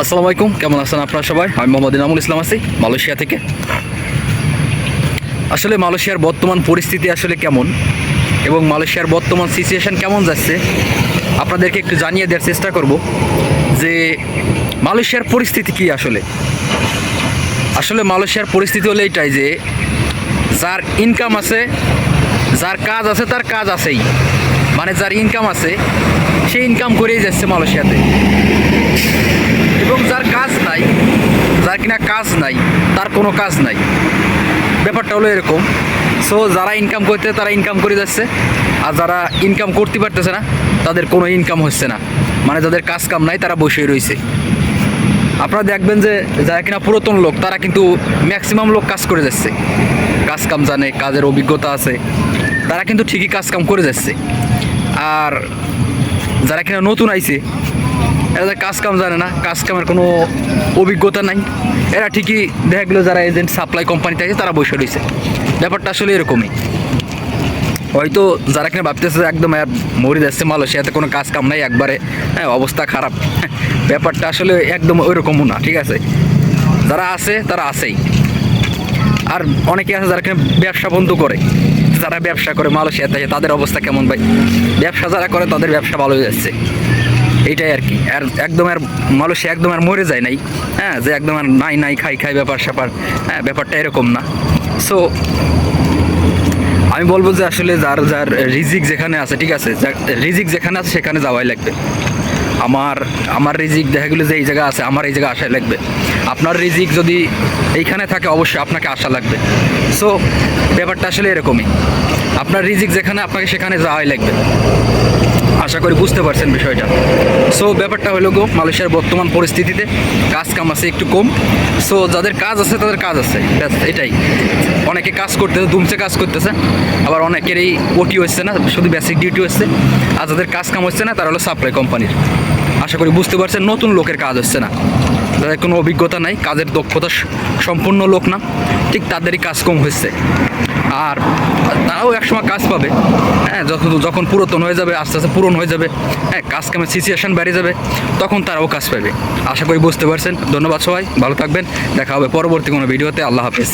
আসসালামু আলাইকুম কেমন আছেন আপনারা সবাই? আমি মোহাম্মদ ইনামুল ইসলাম আছি, মালয়েশিয়া থেকে। আসলে মালয়েশিয়ার বর্তমান পরিস্থিতি আসলে কেমন এবং মালয়েশিয়ার বর্তমান সিচুয়েশন কেমন যাচ্ছে, আপনাদেরকে একটু জানিয়ে দেওয়ার চেষ্টা করব যে মালয়েশিয়ার পরিস্থিতি কি আসলে? আসলে মালয়েশিয়ার পরিস্থিতি হলো এইটাই যে, যার ইনকাম আছে, যার কাজ আছে, তার কাজ আছেই। মানে যার ইনকাম আছে, সে ইনকাম করেই যাচ্ছে মালয়েশিয়াতে এবং যার কাজ নাই যার কিনা কাজ নাই, তার কোনো কাজ নাই। ব্যাপারটা হলো এরকম। সো যারা ইনকাম করতে, তারা ইনকাম করে যাচ্ছে। আর যারা ইনকাম করতে পারতেছে না, তাদের কোনো ইনকাম হচ্ছে না। মানে যাদের কাজ কাম নাই, তারা বসেই রয়েছে। আপনারা দেখবেন যে, যারা কিনা পুরাতন লোক, তারা কিন্তু ম্যাক্সিমাম লোক কাজ করে যাচ্ছে। কাজ কাম জানে, কাজের অভিজ্ঞতা আছে। তারা কিন্তু ঠিকই কাজ কাম করে যাচ্ছে। আর যারা কিনা নতুন আইছে এরা যে কাজ কাম জানে না, কাজ কামের কোনো অভিজ্ঞতা নাই। এরা ঠিকই দেখা গেলো যারা এজেন্ট সাপ্লাই কোম্পানিতে আছে তারা বসে রয়েছে ব্যাপারটা আসলে এরকমই। হয়তো যারা কিনা ভাবতেছে একদম মরে যাচ্ছে মালয়েশিয়াতে, কোনো কাজ কাম নাই একবারে হ্যাঁ অবস্থা খারাপ। ব্যাপারটা আসলে একদম ওইরকমও না, ঠিক আছে? যারা আছে, তারা আছেই। আর অনেকে আছে যারা কিনা ব্যবসা বন্ধ করে। যারা ব্যবসা করে মালয়েশিয়াতে, তাদের অবস্থা কেমন ভাই? ব্যবসা যারা করে, তাদের ব্যবসা ভালো যাচ্ছে। এইটাই আর কি। আর একদম আর মালয়েশিয়া একদম আর মরে যায় নাই। হ্যাঁ যে একদম আর নাই নাই, খাই খাই, ব্যাপার স্যাপার। হ্যাঁ ব্যাপারটা এরকম না। সো আমি বলব যে আসলে যার যার রিজিক যেখানে আছে, ঠিক আছে রিজিক যেখানে আছে সেখানে যাওয়াই লাগবে। আমার আমার রিজিক দেখা গেলো যে এই জায়গা আছে, আমার এই জায়গায় আসাই লাগবে। আপনার রিজিক যদি এইখানে থাকে, অবশ্যই আপনাকে আসা লাগবে। সো ব্যাপারটা আসলে এরকমই। আপনার রিজিক যেখানে, আপনাকে সেখানে যাওয়াই লাগবে। আশা করি বুঝতে পারছেন বিষয়টা। সো ব্যাপারটা হলো গো, মালয়েশিয়ার বর্তমান পরিস্থিতিতে কাজ কাম আছে একটু কম। সো যাদের কাজ আছে, তাদের কাজ আছে। ব্যাস এটাই। অনেকে কাজ করতেছে দুমছে কাজ করতেছে, আবার অনেকের এই ওটি হচ্ছে না, শুধু বেসিক ডিউটি হচ্ছে। আর যাদের কাজ কাম হচ্ছে না, তারা হলো সাপ্লাই কোম্পানির আশা করি বুঝতে পারছেন, নতুন লোকের কাজ হচ্ছে না। যাদের কোনো অভিজ্ঞতা নাই, কাজের দক্ষতা সম্পূর্ণ লোক না, ঠিক তাদেরই কাজ কম হয়েছে। আর তারাও একসময় কাজ পাবে হ্যাঁ যখন যখন পুরাতন হয়ে যাবে, আস্তে আস্তে পূরণ হয়ে যাবে হ্যাঁ কাজ কামের সিচুয়েশান বেড়ে যাবে, তখন তারাও কাজ পাবে। আশা করি বুঝতে পারছেন। ধন্যবাদ সবাই, ভালো থাকবেন, দেখা হবে পরবর্তী কোনো ভিডিওতে, আল্লাহ হাফেজ।